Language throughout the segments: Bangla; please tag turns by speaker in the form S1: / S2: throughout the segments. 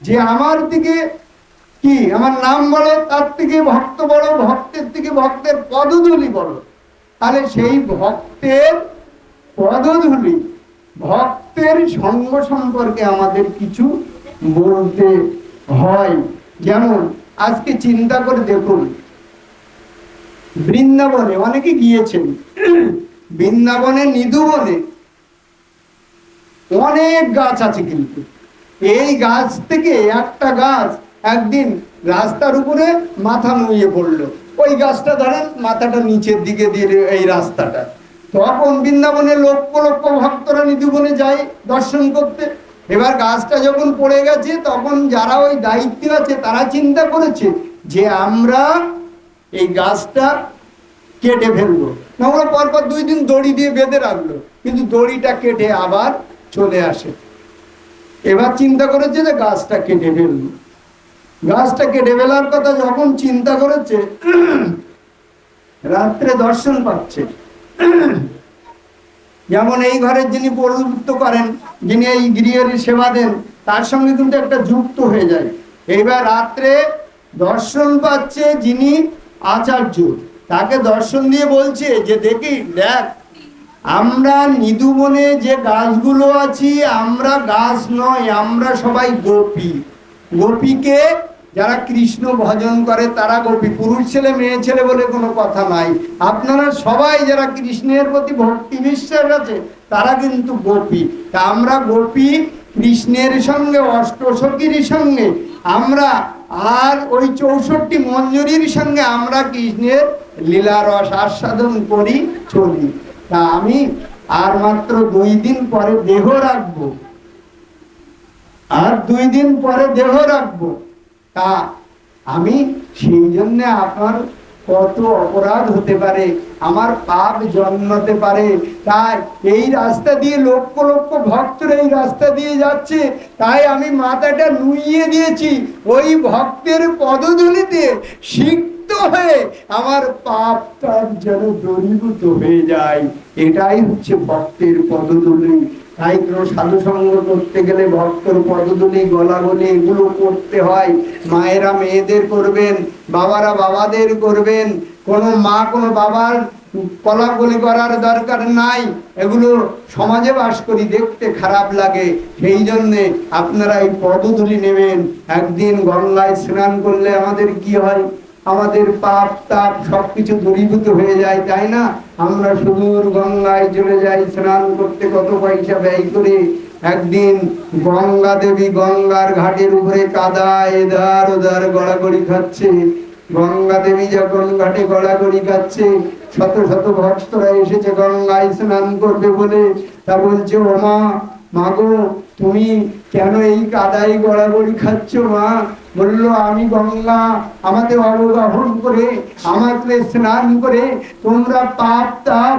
S1: যে আমার দিকে কি? আমার নাম বলো, তার থেকে ভক্ত বড় ভক্তের থেকে ভক্তের পদধূলি বলো। তাহলে সেই ভক্তের পদধূলি, ভক্তের সঙ্গ সম্পর্কে আমাদের কিছু বলতে হয়। যেমন, আজকে চিন্তা করে দেখুন, বৃন্দাবনে, অনেকে গিয়েছেন, বৃন্দাবনে নিধুবনে অনেক গাছ আছে কিন্তু। এই গাছ থেকে একটা গাছ একদিন রাস্তার উপরে মাথা নুয়ে পড়ল। ওই গাছটা ধরেন মাথাটা নিচের দিকে দিয়ে এই রাস্তাটা। তখন বৃন্দাবনে লক্ষ লক্ষ ভক্তরা নিধুবনে যায় দর্শন করতে। এবার গাছটা যখন পড়ে গেছে, তখন যারা ওই দায়িত্বে আছে, তারা চিন্তা করেছে যে আমরা এই গাছটা কেটে ফেলব। আমরা পরপর দুই দিন দড়ি দিয়ে বেঁধে রাখল। কিন্তু দড়িটা কেটে আবার চলে আসে। এবার চিন্তা করেছে যে গাছটা কেটে ফেলব গাছটা কেটে ফেলার কথা যখন চিন্তা করেছে, রাত্রে দর্শন পাচ্ছে। যেমন এই ঘরের যিনি পরিবৃত্ত করেন, যিনি এই গৃহের সেবা দেন, তার সঙ্গে কিন্তু একটা যুক্ত হয়ে যায়। এইবার রাত্রে দর্শন পাচ্ছে যিনি আচার্য। তাকে দর্শন দিয়ে বলছে যে, দেখি, দেখ আমরা নিধুবনে যে গাছগুলো আছি, আমরা গাছ নয়, আমরা সবাই গোপী। গোপীকে যারা কৃষ্ণ ভজন করে, তারা গোপী। পুরুষ ছেলে, মেয়ে ছেলে বলে কোনো কথা নাই। আপনারা সবাই যারা কৃষ্ণের প্রতি ভক্তি বিশ্বাস আছে তারা কিন্তু গোপী। তা আমরা গোপী কৃষ্ণের সঙ্গে অষ্টসখীর সঙ্গে, আমরা আর ওই চৌষট্টি মঞ্জুরির সঙ্গে আমরা কৃষ্ণের লীলারস আস্বাদন করি, চলি। তা আমি আর মাত্র দুই দিন পরে দেহ রাখব। আর দুই দিন পরে দেহ রাখব। তা আমি সেই জন্য আপনার কত অপরাধ হতে পারে, আমার পাপ জন্মাতে পারে। তাই এই রাস্তা দিয়ে লক্ষ লক্ষ ভক্তরা এই রাস্তা দিয়ে যাচ্ছে। তাই আমি মাথাটা নুইয়ে দিয়েছি। ওই ভক্তের পদধূলিতে সিক্ত হয়ে আমার পাপ তার যেন দূরীভূত হয়ে যায়, এটাই হচ্ছে ভক্তের পদধূলি। তাই কোনো সাধু করতে গেলে ভক্তর পদধূলি, গলাগলি এগুলো করতে হয়। মায়েরা মেয়েদের করবেন, বাবারা বাবাদের করবেন। কোনো মা, কোনো বাবার কলাকলি করার দরকার নাই। এগুলো সমাজে বাস করি, দেখতে খারাপ লাগে। সেই জন্যে আপনারা এই পদধূলি নেবেন। একদিন গঙ্গায় স্নান করলে আমাদের কি হয়? আমাদের পাপ, তাপ সবকিছু দূরীভূত হয়ে যায়, তাই না? আমরা সুদূর গঙ্গায় চলে যাই, স্নান করতে কত পয়সা ব্যয় করে। একদিন গঙ্গা দেবী গঙ্গার ঘাটের উপরে কাদা এধার ওধার গড়াগড়ি খাচ্ছে। গঙ্গা দেবী যখন ঘাটে গড়াগড়ি খাচ্ছে, শত শত ভক্তরা এসেছে গঙ্গায় স্নান করবে বলে। তা বলছে ও মা মাগো তুমি কেন এই কাদায় গড়াগড়ি খাচ্ছ মা? বলল, আমি গঙ্গা, আমাকে অবগাহন করে, আমাকে স্নান করে, তোমরা পাপ তাপ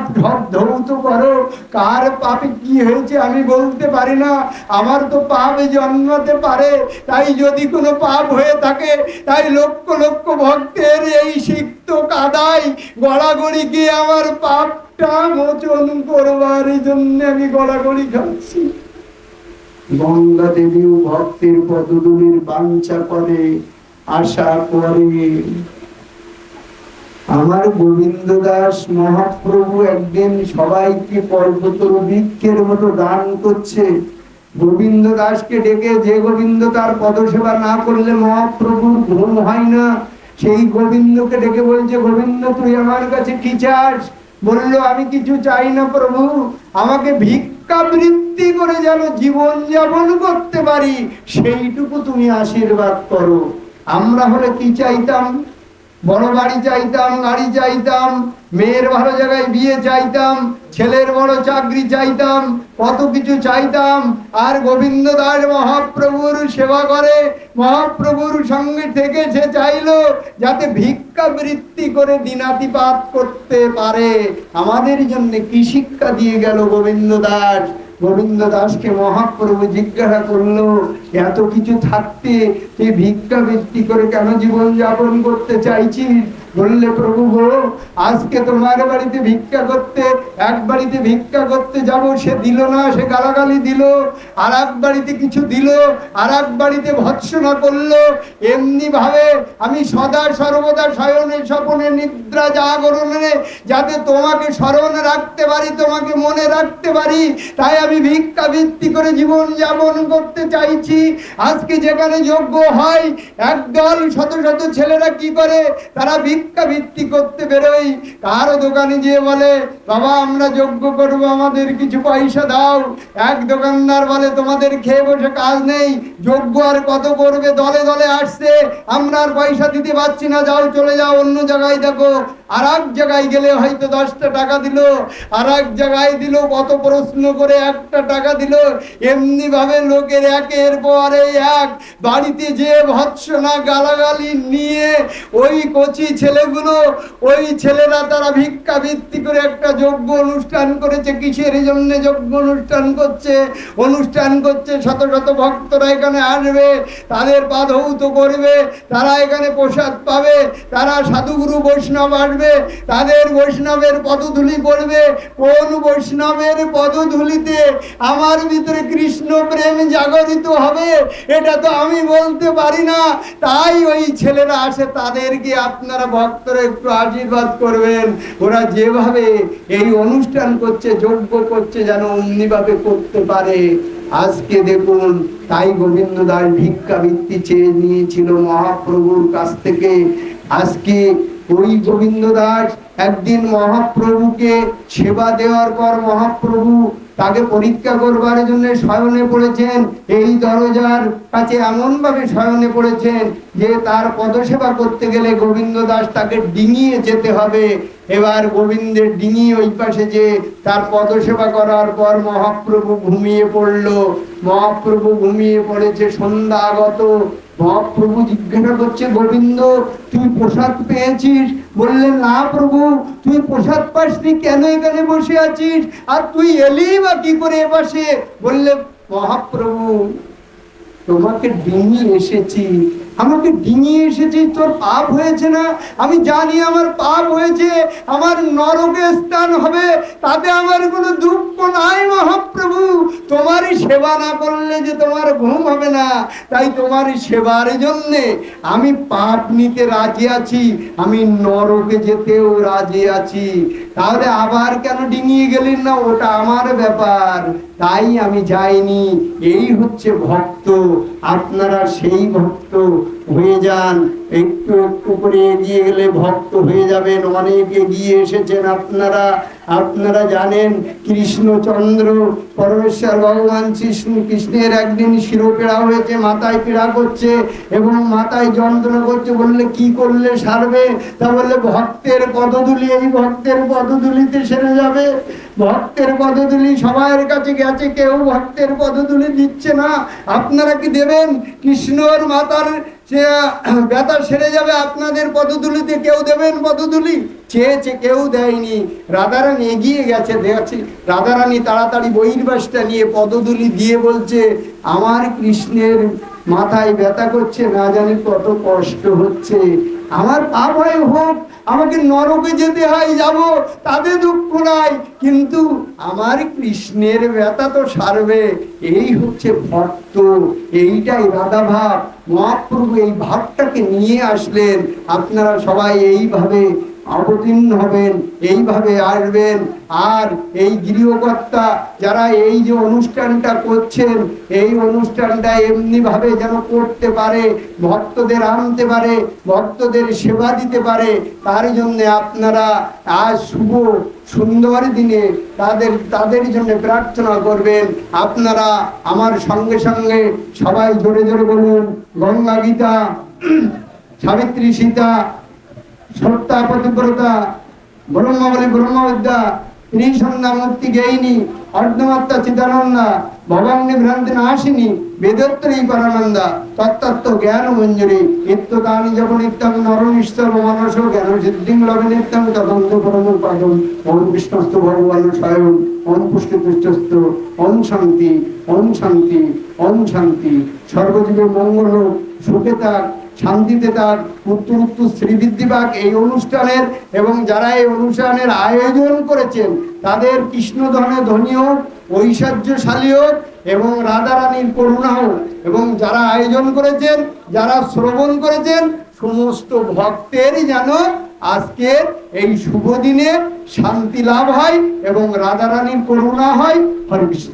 S1: ধৌত করো। কার পাপে কি হয়েছে আমি বলতে পারি না। আমার তো পাপ জন্মাতে পারে। তাই যদি কোনো পাপ হয়ে থাকে, তাই লক্ষ লক্ষ ভক্তের এই সিক্ত কাদায় গড়াগড়ি গিয়ে আমার পাপটা মোচন করবার জন্য আমি গড়াগড়ি খাচ্ছি। গঙ্গা দেবীও ভক্তের পদদুলির বাঞ্ছা করে, আশা করে। আমার গোবিন্দ দাস মহাপ্রভু একদিন সবাইকে পর্বতর বৃক্ষের মতো দান করছে। গোবিন্দ দাসকে ডেকে যে গোবিন্দ তার পদসেবা না করলে মহাপ্রভুর ঘুম হয় না, সেই গোবিন্দকে ডেকে বলছে, গোবিন্দ, তুই আমার কাছে কি চাস? বলল, আমি কিছু চাই না প্রভু, আমাকে ভিক্ষাবৃত্তি করে যেন জীবন যাপন করতে পারি, সেইটুকু তুমি আশীর্বাদ করো। আমরা হলে কি চাইতাম? বড় বাড়ি চাইতাম গাড়ি চাইতাম, মেয়ের ভালো জায়গায় বিয়ে চাইতাম, ছেলের বড় চাকরি চাইতাম, কত কিছু চাইতাম। আর গোবিন্দ দাস মহাপ্রভুর সেবা করে, মহাপ্রভুর সঙ্গে থেকে সে চাইলো যাতে ভিক্ষা বৃত্তি করে দিনাতিপাত করতে পারে। আমাদের জন্য কি শিক্ষা দিয়ে গেল গোবিন্দ দাস গোবিন্দ দাসকে মহাপ্রভু জিজ্ঞাসা করল এত কিছু থাকতে তুই ভিক্ষা বৃত্তি করে কেন জীবন যাপন করতে চাইছিস বললে, প্রভু গো, আজকে তোমার বাড়িতে ভিক্ষা করতে, এক বাড়িতে ভিক্ষা করতে যাব, সে দিল না, সে গালাগালি দিল আর এক বাড়িতে কিছু দিল আর এক বাড়িতে ভৎসনা করল। এমনি ভাবে আমি সদা সর্বদা শয়নে স্বপনে নিদ্রা জাগরণে, যাতে তোমাকে স্মরণ রাখতে পারি, তোমাকে মনে রাখতে পারি। তাই আমি ভিক্ষা ভিত্তি করে জীবন যাপন করতে চাইছি। আজকে যেখানে যোগ্য হয়, একদল শত শত ছেলেরা কি করে? তারা ভিক্ষা বৃত্তি করতে বেরোয়। কারও দোকানে গিয়ে বলে, বাবা, আমরা যোগ্য করব, আমাদের কিছু পয়সা দাও। এক দোকানদার বলে, তোমাদের খেয়ে বসে কাজ নেই। যোগ্য আর কত করবে? দলে দলে আসছে। আমরা আর পয়সা দিতে পারছি না। যাও, চলে যাও, অন্য জায়গায় দেখো। আর এক জায়গায় গেলে হয়তো দশটা টাকা দিল, আর এক জায়গায় দিল কত প্রশ্ন করে একটা টাকা দিল। এমনি ভাবে লোকের একের পরে এক, বাড়িতে যে ভৎসনা গালাগালি নিয়ে ওই কচি ছেলেগুলো, ওই ছেলেরা তারা ভিক্ষা ভিত্তি করে একটা যজ্ঞ অনুষ্ঠান করেছে, কিসের জন্য যজ্ঞ অনুষ্ঠান করছে? অনুষ্ঠান করছে, শত শত ভক্তরা এখানে আসবে, তাদের পাধৌত করবে, তারা এখানে প্রসাদ পাবে, তারা সাধুগুরু বৈষ্ণব আসবে। তাদের বৈষ্ণবের পদধূলি পড়বে। কোন বৈষ্ণবের পদধূলিতে আমার ভিতরে কৃষ্ণ প্রেম জাগরিত হবে, এটা তো আমি বলতে পারি না। তাই ওই ছেলেরা আসে, তাদেরকে আপনারা ভক্তরা একটু আশীর্বাদ করবেন। ওরা যেভাবে এই অনুষ্ঠান করছে, যজ্ঞ করছে, যেন অমনিভাবে করতে পারে। আজকে দেখুন, তাই গোবিন্দ দাস ভিক্ষা বৃত্তি চেয়ে নিয়েছিল মহাপ্রভুর কাছ থেকে। আজকে ওই গোবিন্দ দাস একদিন মহাপ্রভুকে সেবা দেওয়ার পর মহাপ্রভু তাকে পরীক্ষা করবার জন্য শয়নে পড়েছেন। এই দরজার কাছে এমন ভাবে শয়নে পড়েছেন যে তার পদসেবা করতে গেলে গোবিন্দ দাস তাকে ডিঙিয়ে যেতে হবে। এবার গোবিন্দের ডিঙি ওই পাশে যে তার পদসেবা করার পর মহাপ্রভু ঘুমিয়ে পড়ল। মহাপ্রভু ঘুমিয়ে পড়েছে, সন্ধ্যা আগত। মহাপ্রভু জিজ্ঞাসা করছে, গোবিন্দ, তুই প্রসাদ পেয়েছিস? বললেন না প্রভু, তুই প্রসাদ পাসনি, কেন এখানে বসে আছিস? আর তুই এলি বা কি করে এ পাশে? বললে, মহাপ্রভু, তোমাকে ডিঙিয়ে এসেছি। আমাকে ডিঙিয়ে এসেছি, তোর পাপ হয়েছে না? আমি জানি আমার পাপ হয়েছে, আমার নরকে স্থান হবে, তাতে আমার কোনো দুঃখ নাই মহাপ্রভু। সেবা না করলে যে তোমার ঘুম হবে না, তাই তোমার সেবার জন্যে আমি পাপ নিতে রাজি আছি, আমি নরকে যেতেও রাজি আছি। তাহলে আবার কেন ডিঙিয়ে গেলেন না? ওটা আমার ব্যাপার। তাই আমি যাইনি। এই হচ্ছে ভক্ত। আপনারা সেই ভক্ত হয়ে যান। একটু একটু করে এগিয়ে গেলে ভক্ত হয়ে যাবেন। অনেক এগিয়ে এসেছেন আপনারা। আপনারা জানেন, কৃষ্ণচন্দ্র, পরমেশ্বর, ভগবান কৃষ্ণ কৃষ্ণের একদিন শিরোপীড়া হয়েছে, মাথায় পীড়া করছে এবং মাথায় যন্ত্রণা করছে। বললে, কি করলে সারবে? তা বললে, ভক্তের পদধূলি, এই ভক্তের পদধূলিতে সেরে যাবে। ভক্তের পদধূলি সবার কাছে গেছে, কেউ ভক্তের পদধূলি দিচ্ছে না। আপনারা কি দেবেন? কৃষ্ণর মাতার সে ব্যথা সেরে যাবে, আপনাদের পদধূলিতে কেউ দেবেন পদধূলি? চেয়েছে, কেউ দেয়নি। রাধারানী এগিয়ে গেছে, দেখছি রাধারানী তাড়াতাড়ি বহির্বাসটা নিয়ে পদধূলি দিয়ে বলছে, আমার কৃষ্ণের মাথায় ব্যথা করছে, না জানি কত কষ্ট হচ্ছে। আমার পাপ হয় হোক আমাকে নরকে যেতে হয়, যাব, তাতে দুঃখ নাই। কিন্তু আমার কৃষ্ণের ব্যথা তো সারবে। এই হচ্ছে ভক্ত, এইটাই রাধা ভাব মহাপ্রভু এই ভাবটাকে নিয়ে আসলেন। আপনারা সবাই এইভাবে অবতীর্ণ হবেন, এইভাবে আসবেন। আর এই গৃহকর্তা যারা এই যে অনুষ্ঠানটা করছেন, এই অনুষ্ঠানটা এমনিভাবে যেন করতে পারে, ভক্তদের আনতে পারে, ভক্তদের সেবা দিতে পারে, তার জন্য আপনারা আজ শুভ, সুন্দর দিনে তাদের তাদের জন্য প্রার্থনা করবেন। আপনারা আমার সঙ্গে সঙ্গে সবাই জোরে জোরে বলুন, গঙ্গা গীতা, সাবিত্রী সীতা সত্তা পতিব্রতা ব্রহ্মাবলী, ব্রহ্মবিদ্যা ত্রিসন্ধ্যা মুক্তি গেইনি, অর্ধমাত্রা চিদানন্দা ভবান্নি ভ্রান্তি নাশিনী বেদত্রী পরানন্দা তত্তত্ত্ব জ্ঞান মঞ্জুরি ইত্যতানি যখন নিত্যং নরনিশ্বর মনস জ্ঞান সিদ্ধিং লবে নিত্যং তদন্ত পরম পদম ওম কৃষ্ণস্তু ভগবান স্বয়ং, ওম পুষ্টি পুষ্টস্তু, ওম শান্তি ওম শান্তি ওম শান্তি। সর্বজীবের মঙ্গল সুখে থাক শান্তিতে তার উত্তর উত্তর শ্রীবৃদ্ধি পাক এই অনুষ্ঠানের এবং যারা এই অনুষ্ঠানের আয়োজন করেছেন, তাদের কৃষ্ণ কৃষ্ণধনে ধনী হোক ঐশ্বর্যশালী হোক এবং রাধারানীর করুণা হোক এবং যারা আয়োজন করেছেন, যারা শ্রবণ করেছেন, সমস্ত ভক্তেরই যেন আজকের এই শুভ দিনে শান্তি লাভ হয় এবং রাধারানীর করুণা হয়। হরে কৃষ্ণ।